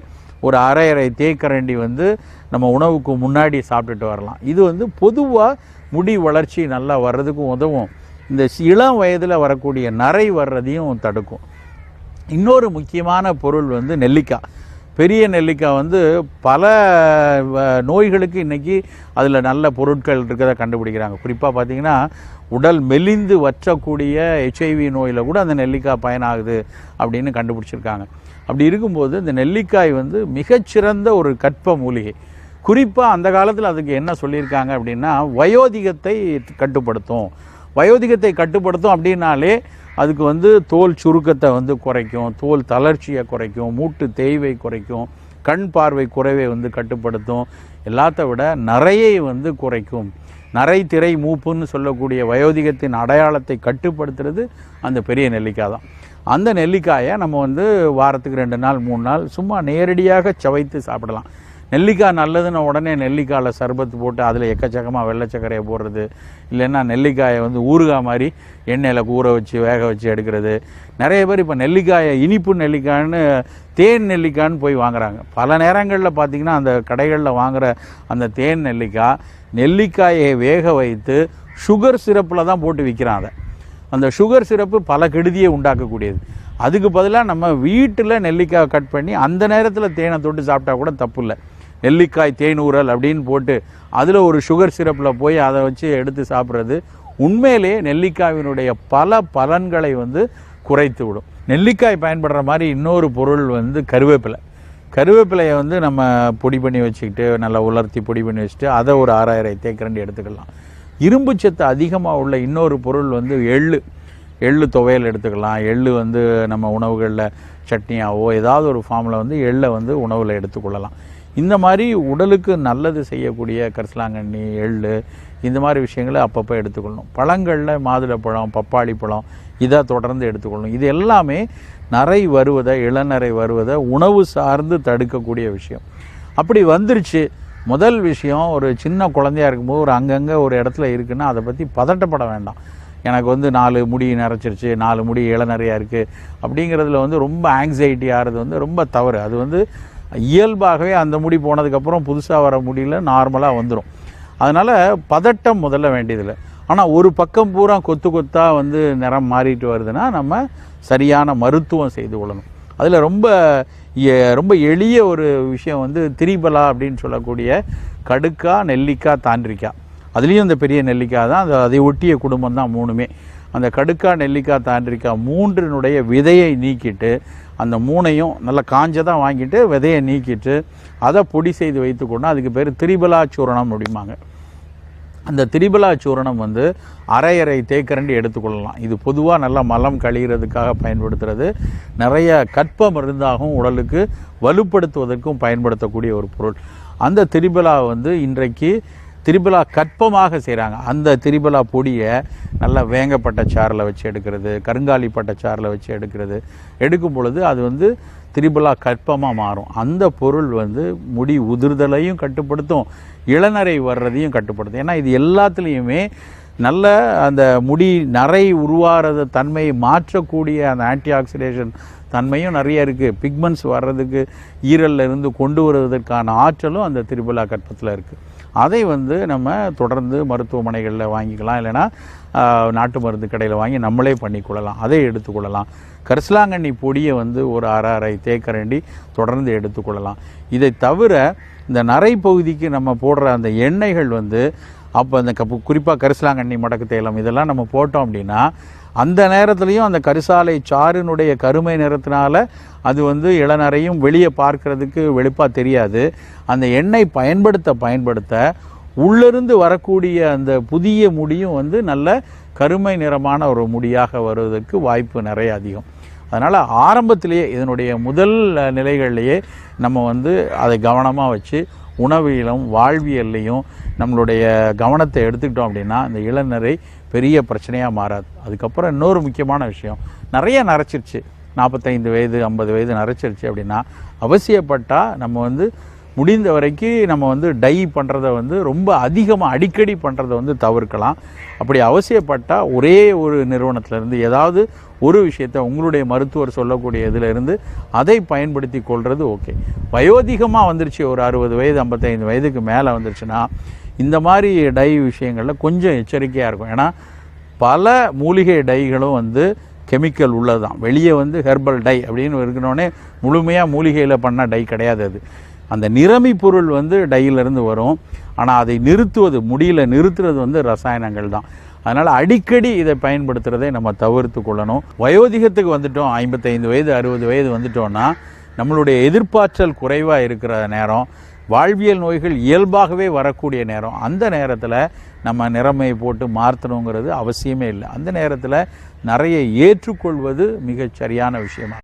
ஒரு அரை அரை தேக்கரண்டி வந்து நம்ம உணவுக்கு முன்னாடி சாப்பிட்டுட்டு வரலாம். இது வந்து பொதுவாக முடி வளர்ச்சி நல்லா வர்றதுக்கும் உதவும். இந்த இளம் வயதில் வரக்கூடிய நரை வர்றதையும் தடுக்கும். இன்னொரு முக்கியமான பொருள் வந்து நெல்லிக்காய் பெரிய நெல்லிக்காய் வந்து பல வ- நோய்களுக்கு இன்றைக்கி அதில் நல்ல பொருட்கள் இருக்கிறத கண்டுபிடிக்கிறாங்க. குறிப்பாக பார்த்தீங்கன்னா உடல் மெலிந்து வற்றக்கூடிய ஹெச்ஐவி நோயில் கூட அந்த நெல்லிக்காய் பயனாகுது அப்படின்னு கண்டுபிடிச்சிருக்காங்க. அப்படி இருக்கும்போது இந்த நெல்லிக்காய் வந்து மிகச்சிறந்த ஒரு கற்ப மூலிகை. குறிப்பாக அந்த காலத்தில் அதுக்கு என்ன சொல்லியிருக்காங்க அப்படின்னா வயோதிகத்தை கட்டுப்படுத்தும். வயோதிகத்தை கட்டுப்படுத்தும் அப்படின்னாலே அதுக்கு வந்து தோல் சுருக்கத்தை வந்து குறைக்கும் தோல் தளர்ச்சியை குறைக்கும் மூட்டு தேய்வை குறைக்கும் கண் பார்வை குறைவை வந்து கட்டுப்படுத்தும். எல்லாத்த விட நிறையை வந்து குறைக்கும். நரை திரை மூப்புன்னு சொல்லக்கூடிய வயோதிகத்தின் அடையாளத்தை கட்டுப்படுத்துறது அந்த பெரிய நெல்லிக்காய் தான். அந்த நெல்லிக்காயை நம்ம வந்து வாரத்துக்கு ரெண்டு நாள் மூணு நாள் சும்மா நேரடியாக சவைத்து சாப்பிடலாம். நெல்லிக்காய் நல்லதுன்னு உடனே நெல்லிக்காயில் சர்பத்து போட்டு அதில் எக்கச்சக்கமாக வெள்ளை சர்க்கரையை போடுறது இல்லைன்னா நெல்லிக்காயை வந்து ஊறுகாய் மாதிரி எண்ணெயில் ஊற வச்சு வேக வச்சு எடுக்கிறது. நிறைய பேர் இப்போ நெல்லிக்காயை இனிப்பு நெல்லிக்காய்னு தேன் நெல்லிக்காய்னு போய் வாங்குறாங்க. பல நேரங்களில் பார்த்திங்கன்னா அந்த கடைகளில் வாங்குகிற அந்த தேன் நெல்லிக்காய் நெல்லிக்காயை வேக வைத்து சுகர் சிரப்பில் தான் போட்டு விற்கிறான் அதை. அந்த சுகர் சிரப்பு பல கெடுதியை உண்டாக்கக்கூடியது. அதுக்கு பதிலாக நம்ம வீட்டில் நெல்லிக்காய் கட் பண்ணி அந்த நேரத்தில் தேனை தொட்டு சாப்பிட்டா கூட தப்பு இல்லை நெல்லிக்காய் தேனூரல் அப்படின்னு போட்டு அதில் ஒரு சுகர் சிரப்பில் போய் அதை வச்சு எடுத்து சாப்பிட்றது உண்மையிலேயே நெல்லிக்காயினுடைய பல பலன்களை வந்து குறைத்து விடும். நெல்லிக்காய் பயன்படுற மாதிரி இன்னொரு பொருள் வந்து கருவேப்பிலை. கருவேப்பிலையை வந்து நம்ம பொடி பண்ணி வச்சுக்கிட்டு நல்லா உலர்த்தி பொடி பண்ணி வச்சுட்டு அதை ஒரு ஆறாயிரம் தேக்கரண்டி எடுத்துக்கலாம். இரும்பு சத்து அதிகமாக உள்ள இன்னொரு பொருள் வந்து எள்ளு. எள்ளு துவையல் எடுத்துக்கலாம். எள்ளு வந்து நம்ம உணவுகளில் சட்னியாவோ ஏதாவது ஒரு ஃபார்மில் வந்து எள்ளை வந்து உணவில் எடுத்துக்கொள்ளலாம். இந்த மாதிரி உடலுக்கு நல்லது செய்யக்கூடிய கரிசலாங்கண்ணி எள்ளு இந்த மாதிரி விஷயங்களை அப்பப்போ எடுத்துக்கொள்ளணும். பழங்களில் மாதுளப்பழம் பப்பாளி பழம் இதை தொடர்ந்து எடுத்துக்கொள்ளணும். இது எல்லாமே நரை வருவதை இளநரை வருவதை உணவு சார்ந்து தடுக்கக்கூடிய விஷயம். அப்படி வந்துருச்சு முதல் விஷயம் ஒரு சின்ன குழந்தையா இருக்கும்போது ஒரு அங்கங்கே ஒரு இடத்துல இருக்குன்னா அதை பற்றி பதட்டப்பட வேண்டாம். எனக்கு வந்து நாலு முடி நிறைச்சிருச்சு நாலு முடி இளநறையாக இருக்குது அப்படிங்கிறதுல வந்து ரொம்ப ஆங்ஸைட்டி ஆகிறது வந்து ரொம்ப தவறு. அது வந்து இயல்பாகவே அந்த முடி போனதுக்கப்புறம் புதுசாக வர முடியல நார்மலாக வந்துடும் அதனால் பதட்டம் முதல்ல வேண்டியதில்லை. ஆனால் ஒரு பக்கம் பூரா கொத்து கொத்தாக வந்து நிறம் மாறிட்டு வருதுன்னா நம்ம சரியான மருத்துவம் செய்து கொள்ளணும். அதில் ரொம்ப ரொம்ப எளிய ஒரு விஷயம் வந்து திரிபலா அப்படின்னு சொல்லக்கூடிய கடுக்கா நெல்லிக்காய் தாண்டிக்காய் அதுலேயும் இந்த பெரிய நெல்லிக்காய் தான் அந்த அதை ஒட்டிய குடும்பம் தான் மூணுமே. அந்த கடுக்கா நெல்லிக்காய் தாண்டிக்காய் மூன்றினுடைய விதையை நீக்கிட்டு அந்த மூணையும் நல்லா காஞ்சதாக வாங்கிட்டு விதையை நீக்கிட்டு அதை பொடி செய்து வைத்துக்கொண்டு அதுக்கு பேர் திரிபலா சூரணம் அப்படிம்பாங்க. அந்த திரிபலா சூரணம் வந்து அரை அரை தேக்கரண்டி எடுத்துக்கொள்ளலாம். இது பொதுவாக நல்லா மலம் கழிகிறதுக்காக பயன்படுத்துறது. நிறைய கற்ப மருந்தாகவும் உடலுக்கு வலுப்படுத்துவதற்கும் பயன்படுத்தக்கூடிய ஒரு பொருள். அந்த திரிபலா வந்து இன்றைக்கு திரிபலா கற்பமாக செய்கிறாங்க அந்த திரிபலா பொடியை நல்லா வேங்கப்பட்ட சாரில் வச்சு எடுக்கிறது கருங்காலி பட்ட சாறில் வச்சு எடுக்கிறது. எடுக்கும் பொழுது அது வந்து திரிபலா கற்பமாக மாறும். அந்த பொருள் வந்து முடி உதிர்தலையும் கட்டுப்படுத்தும். இளநரை வர்றதையும் கட்டுப்படுத்தும். ஏன்னா இது எல்லாத்துலேயுமே நல்ல அந்த முடி நரை உருவாகிறத தன்மையை மாற்றக்கூடிய அந்த ஆன்டி ஆக்சிடேஷன் தன்மையும் நிறைய இருக்குது பிக்மெண்ட்ஸ் வர்றதுக்கு ஈரலில் இருந்து கொண்டு வருவதற்கான ஆற்றலும் அந்த திரிபலா கற்பத்தில் இருக்குது அதை வந்து நம்ம தொடர்ந்து மருத்துவமனைகளில் வாங்கிக்கலாம். இல்லைன்னா நாட்டு மருந்து கடையில் வாங்கி நம்மளே பண்ணிக்கொள்ளலாம் அதை எடுத்துக்கொள்ளலாம் கரிசலாங்கண்ணி பொடியை வந்து ஒரு அரை அரை தேக்கரண்டி தொடர்ந்து எடுத்துக்கொள்ளலாம் இதை தவிர இந்த நரை பகுதிக்கு நம்ம போடுற அந்த எண்ணெய்கள் வந்து அப்போ அந்த கப்பு குறிப்பாக கரிசலாங்கண்ணி மடக்கு தேலம் இதெல்லாம் நம்ம போட்டோம் அப்படின்னா அந்த நேரத்துலையும் அந்த கரிசாலை சாறினுடைய கருமை நிறத்தினால அது வந்து இளநரையும் வெளியே பார்க்கறதுக்கு வெளுப்பாக தெரியாது. அந்த எண்ணெய் பயன்படுத்த பயன்படுத்த உள்ளிருந்து வரக்கூடிய அந்த புதிய முடியும் வந்து நல்ல கருமை நிறமான ஒரு முடியாக வருவதற்கு வாய்ப்பு நிறைய அதிகம். அதனால் ஆரம்பத்திலேயே இதனுடைய முதல் நிலைகள்லேயே நம்ம வந்து அதை கவனமாக வச்சு உணவியலும் வாழ்வியல்லையும் நம்மளுடைய கவனத்தை எடுத்துக்கிட்டோம் அப்படின்னா இந்த இளநரை பெரிய பிரச்சனையாக மாறாது. அதுக்கப்புறம் இன்னொரு முக்கியமான விஷயம் நிறைய நரைச்சிருச்சு. நாற்பத்தைந்து வயது ஐம்பது வயது நரைச்சிருச்சு அப்படின்னா அவசியப்பட்டால் நம்ம வந்து முடிந்த வரைக்கும் நம்ம வந்து டை பண்ணுறத வந்து ரொம்ப அதிகமாக அடிக்கடி பண்ணுறத வந்து தவிர்க்கலாம். அப்படி அவசியப்பட்டால் ஒரே ஒரு நிறுவனத்திலேருந்து ஏதாவது ஒரு விஷயத்தை உங்களுடைய மருத்துவர் சொல்லக்கூடிய இதிலிருந்து அதை பயன்படுத்தி கொள்வது ஓகே. வயோதிகமாக வந்துருச்சு ஒரு அறுபது வயது ஐம்பத்தைந்து வயதுக்கு மேலே வந்துருச்சுன்னா இந்த மாதிரி டை விஷயங்களில் கொஞ்சம் எச்சரிக்கையாக இருக்கும். ஏன்னா பல மூலிகை டைகளும் வந்து கெமிக்கல் உள்ளதுதான். வெளியே வந்து ஹெர்பல் டை அப்படின்னு இருக்கணுன்னே முழுமையாக மூலிகையில் பண்ண டை கிடையாது அது. அந்த நிறமி பொருள் வந்து டையிலிருந்து வரும். ஆனால் அதை நிறுத்துவது முடியல நிறுத்துறது வந்து ரசாயனங்கள் தான். அதனால் அடிக்கடி இதை பயன்படுத்துகிறதை நம்ம தவிர்த்து கொள்ளணும். வயோதிகத்துக்கு வந்துட்டோம் ஐம்பத்தைந்து வயது அறுபது வயது வந்துட்டோம்னா நம்மளுடைய எதிர்ப்பாற்றல் குறைவாக இருக்கிற நேரம் வாழ்வியல் நோய்கள் இயல்பாகவே வரக்கூடிய நேரம். அந்த நேரத்தில் நம்ம நிறமை போட்டு மாற்றணுங்கிறது அவசியமே இல்லை. அந்த நேரத்தில் நிறைய ஏற்றுக்கொள்வது மிகச் சரியான விஷயமா